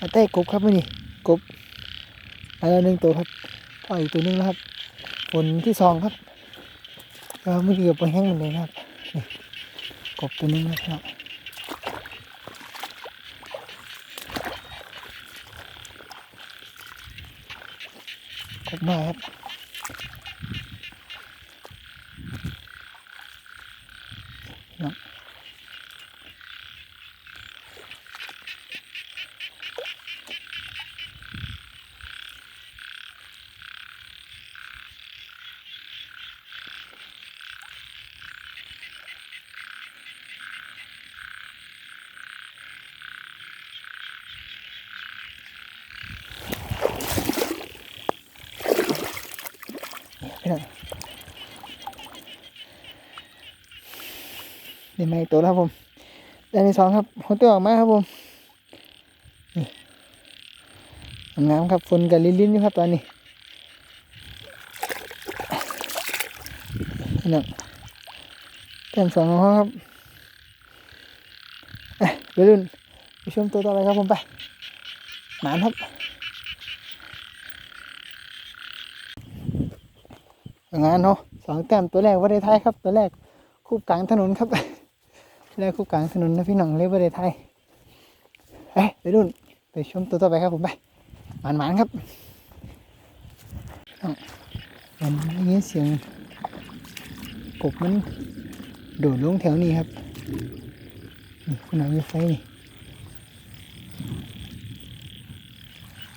มาเต้กบครับมื่อนี้กบอะไรหนึ่งตัวครับปล่อยอีกตัวนึงแล้วครับฝนที่สองครับก็เมื่อกี้กับไปแห้งหมดเลยนะครับนี่กบตัวนึงนะครับกบมาครับเนาะ พี่น้องนี่ไม่ตัวแล้วครับผมด้านที่สองครับหัวตัวออกมาครับผมนี่งามครับฝนกับลิ้นลิ้นอยู่ครับตอนนี้พี่น้องแก้มสองของเขาครับเอ้ยไปรุ่นไปชมตัวต่อไปครับผมไปหมานครับ งานเนาะสองแต้มตัวแรกว่าได้ไทยครับ ตัวแรกคู่กลางถนนครับแรกคู่กลางถนนนะพี่น้องเลยว่าได้ไทยเอ้ยไปรุ่นไปชมตัวต่อไปครับผมไปหมานหมานครับอ้าวมันได้ยินเสียงกบมันโดดลงแถวนี้ครับนี่คุณน้องยูไฟนี่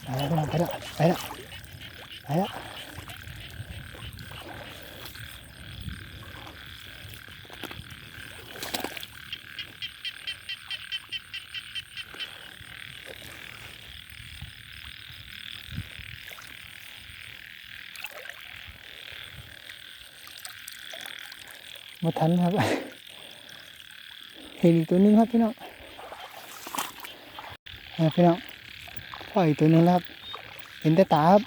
ไปแล้วไปแล้วไปแล้วไปแล้ว มาทันครับเห็นอีกตัวนึงครับพี่น้องพี่น้องพ่ออีกตัวนึงแล้วครับ เห็นแต่ตาครับ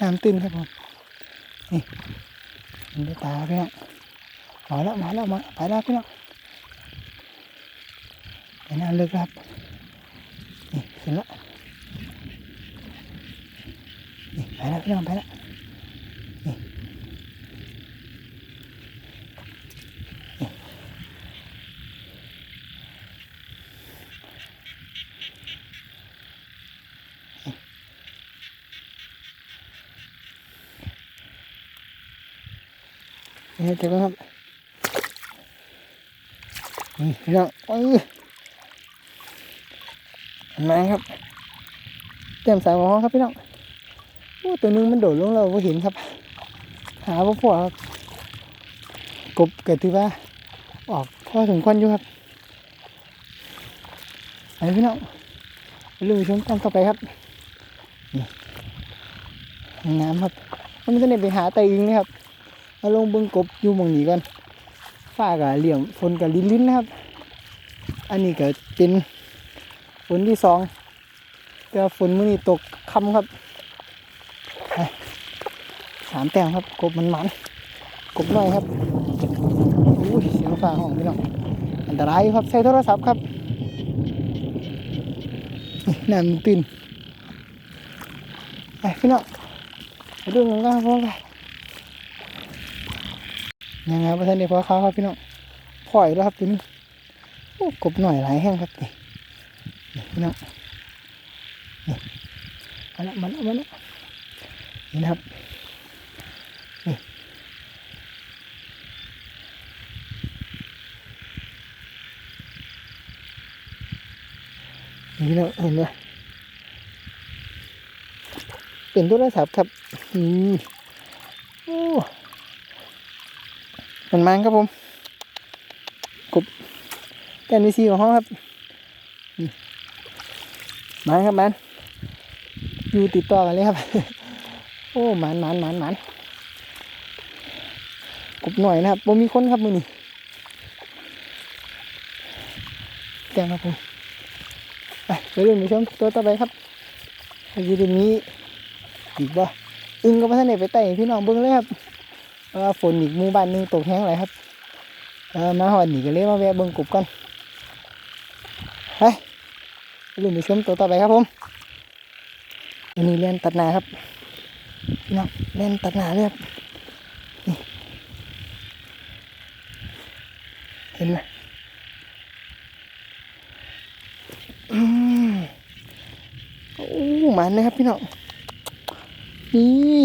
น้ำตื้นครับผมนี่เห็นแต่ตาพี่น้องมาแล้วมาแล้วมาไปแล้วพี่น้องไปน้ำลึกครับนี่เห็นแล้วนี่ไปแล้วพี่น้องไปแล้ว นี่เจ็บไหมครับนี่พี่น้องเอ้ยเห็นไหมครับเต็มสายหมอครับพี่น้องโอ้ตัวหนึงมันโดดลงเราไ่เห็นครับ หาพ่อพ่อครับกบเกิดที่ว่า ออกพ่อสมควรอยู่ครับไปพี่น้องลุยชมกันต่อไปครับน้ำครับมันจะเนี่ยไปหาไตอึงนะครับ มาลงเบิ้งกบอยู่มองนี้ก่อนฟ้ากับเหลี่ยมฝนกับลิ้นลิ้นนะครับ อันนี้ก็เป็นฝนที่สองแต่ฝนมื้อนี้ตกค่ำครับสามแต้มครับกบมันมันกบน้อยครับอุ้ยเสียงฟ้าห้องพี่น้องอันตรายครับใช้โทรศัพท์ครับนี่น้ำตื่นไปพี่น้องไปดูมันกันครับพ่อไป ยังไงพระท่านได้พอเขาครับพี่น้องปล่อยแล้วครับตัวนี้โอ้กบหน่อยหลายแห้งครับนี่พี่น้องนี่มาแล้วมาแล้วมาแล้วนี่นะครับนี่นี่พี่น้องเห็นไหมเป็นโทรศัพท์ครับอืมโอ้ มันมันครับผมกบแกนวีซีของห้องครับมันครับมันอยู่ติดต่อกันเลยครับ โอ้มันมันมันมันกบหน่อยนะครับผมมีคนครับมือนี่แกงครับผมไปไปเรื่องไปชมตัวต่อไปครับเมื่อกี้จะมีอีกบ่อึ้งก็พัฒนาไปไต่พี่น้องเบิ้งเลยครับ ว่าฝนอีกหมู่บ้านนึงตกแห้งหลยครับเออมาหอดหนีกันเลยมาแวะเบิ่งกบกันไปลืมไปชมตัวต่อไปครับผมอันนี้เล่นตัดหนาครับพี่น้องเล่นตัดหนาเลยครับเห็นไหมอืมโอ้หมันเลยครับพี่น้องนี่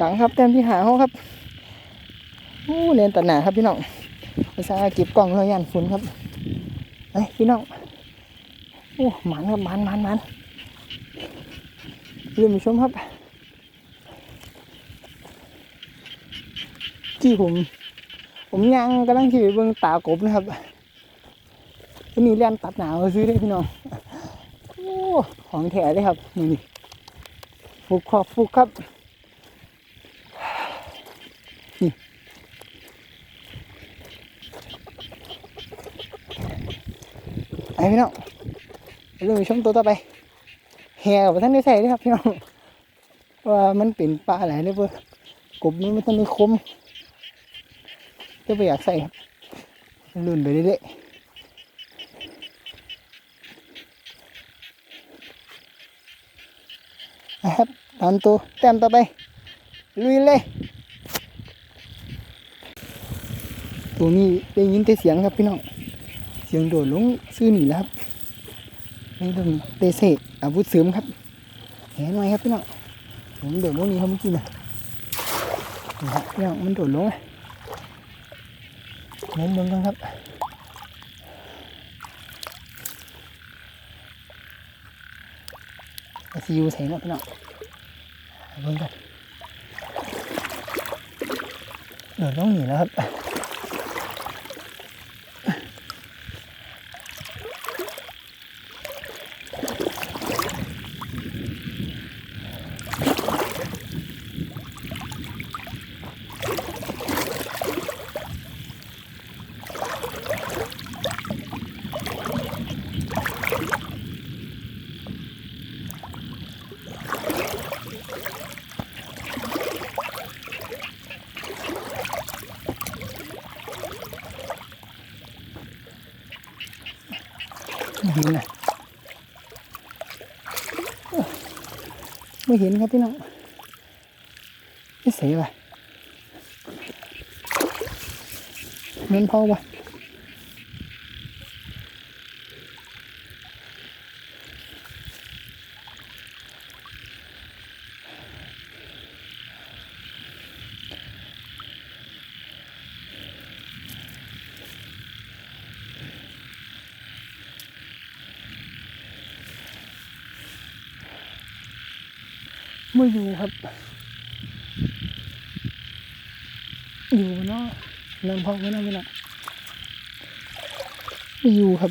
จังครับแต้มที่หาเขาครับโอ้เลนตัดหนาครับพี่น้องไปซ่าเก็บกล่องเลยยันฝุ่นครับไปพี่น้องโอ้หมันครับหมันหมันหมันเรื่องผู้ชมครับที่ผม ผมยังกำลังขี่เบิ่งตากบนะครับวันนี้เรียนตัดหนาวซื้อได้พี่น้องโอ้ของแถเลยครับนี่นี่ฟุกขอบฟุกครับ ไอพี่น้องเรื่องชมตัวต่อไปแห่กับท่านได้ใส่ด้วยครับพี่น้องว่ามันเป็นปลาอะไรเนี่ยเพื่อกบมันไม่ทันได้คมจะไปอยากใส่ครับลุ่นไปเรื่อยๆนะครับตามตัวแต้มต่อไปลุยเลยตัวนี้ได้ยินแต่เสียงครับพี่น้อง สียงโดดลงซื่อหนีแล้วครับนี่เป็นเตเซอาวุธเสริมครับเห็นไหมครับพี่น้องผมโดดลงนี้เขาเมื่อกี้นะพี่น้องมันโดดลงนะเน้นลงกันครับไอซียูใส่เนาะพี่น้องเบิ่งกันโดดลงนี่แล้วครับ เห็นนะไม่เห็นครับพี่น้องไม่เสียว่ะเน้นพอว่ะ ไม่อยู่ครับ อยู่เนาะเริ่มพอไว้เนาะพี่น้องไม่อยู่ครับ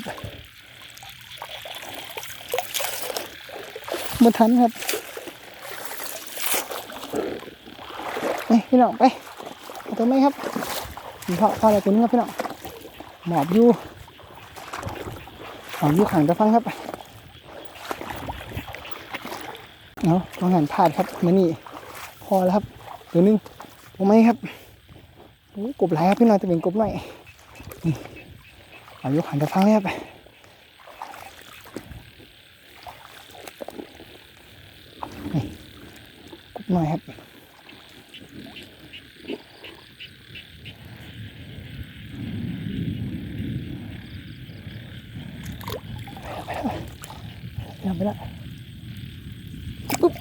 มาทันครับไปพี่น้องไปตัวไหมครับผมพอพออะไรตัวนี้ครับพี่น้องหมอบอยู่หมอบอยู่ขังจะฟังครับ เนาะต้องหันพลาดครับมานี่พอแล้วครับตัวนึงตัวไหมครับโอ้กบหลายครับพี่น้องจะเป็นกบหน่อยนี่เอายกหันจะฟังเลยครับนี่กบหน่อยครับไปแล้วไปแล้วปุ๊ บ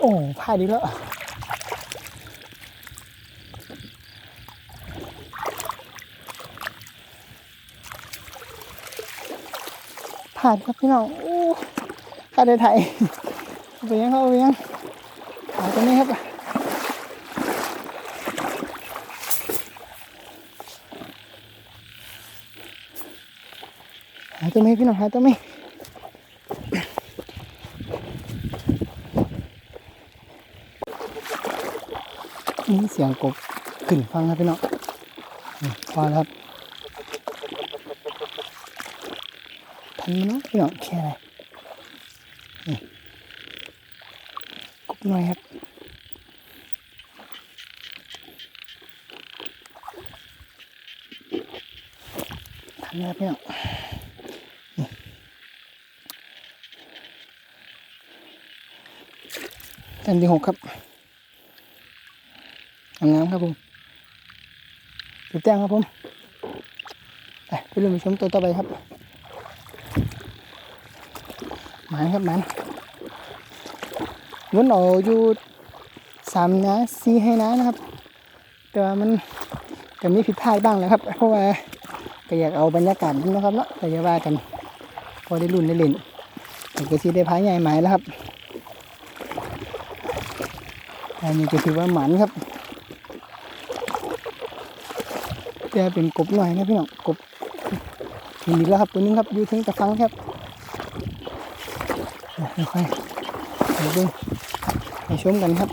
โอ้พลาดดีแล้วานครับพี่น้องโอ้ข้าได้ไทยเอาไปยังเข้าไปยังหาตัวนี้ครับหาตัวนี้พี่น้องหาตัวนี้มีเสียงกบขึ้นฟังครับพี่น้องอืมพอแล้วครับ ทันมั้ยเนาะพี่น้องแค่ไหนนี่กบหน่อยครับทันไหมครับพี่น้องนี่ทันที่หกครับงามครับผมจุดแจ้งครับผม ไปไปเรื่องชมตัวต่อไปครับ มันครับหมันวนเอาอยู่สามนะสี่ให้นะนะครับ แต่ว่ามันก็มีผิดพลาดบ้างแหล้วครับ เพราะว่าก็อยากเอาบรรยากาศนั้นนะครับเนาะก็จะว่ากัน พอได้รุ่นได้เล่นแต่ก็ที่ได้พายใหญ่หมายแล้วครับอันนี้ก็ถือว่าหมันครับแต่เป็นกบหน่อยนะพี่น้องกบเห็นดีแล้วครับตัวนึงครับอยู่ถึงตะฟังครับ ค่อยๆไปดูไปชมกันครับ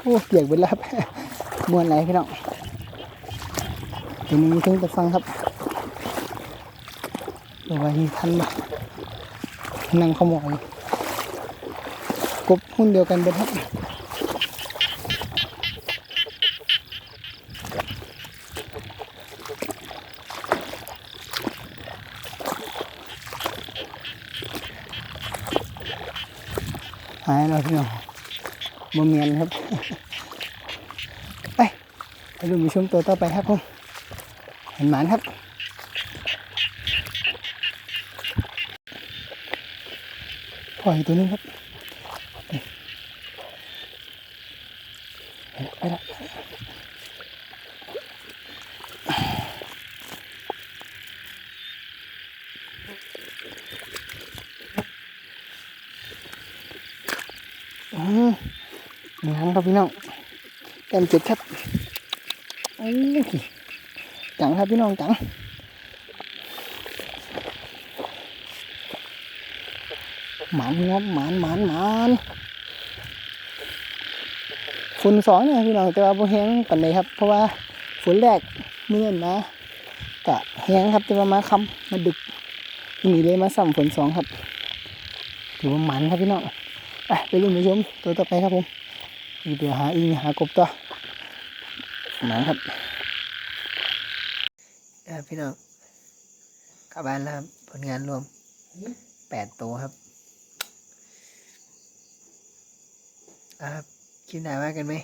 โอ้เปียกไปแล้วครับมวนไหลพี่น้องตัวนึงอยู่ถึงตะฟังครับเดี๋ยวว่าที่ทันบ่นั่งขโมยกบหุ้นเดียวกันเบิดครับ หายแล้วพี่น้องบ่เมียนครับ ไปไปดูมีชมตัวต่อไปครับผมเห็นหมานครับปล่อยตัวนึงครับนี่ไปละอืม งามครับพี่น้องแต้มเจ็ดครับโอ้ยจังครับพี่น้องจังหมานงบหมานหมานหมานฝนสองเนี่ยพี่น้องแต่ว่าบ่แห้งปานใดครับ เพราะว่าฝนแรกเมื่อนนะกะแห้งครับแต่ว่ามาคำมาดึกนี่เลยมาสั่มฝนสองครับถือว่าหมันครับพี่น้องไปไปลุ้นไปชมตัวต่อไปครับผม เดี๋ยวหาอีหากบต่อหมันครับพี่น้องกลับบ้านแล้วครับ ผลงานรวมแปดตัวครับอะครับคิดหนาว่ากันไหม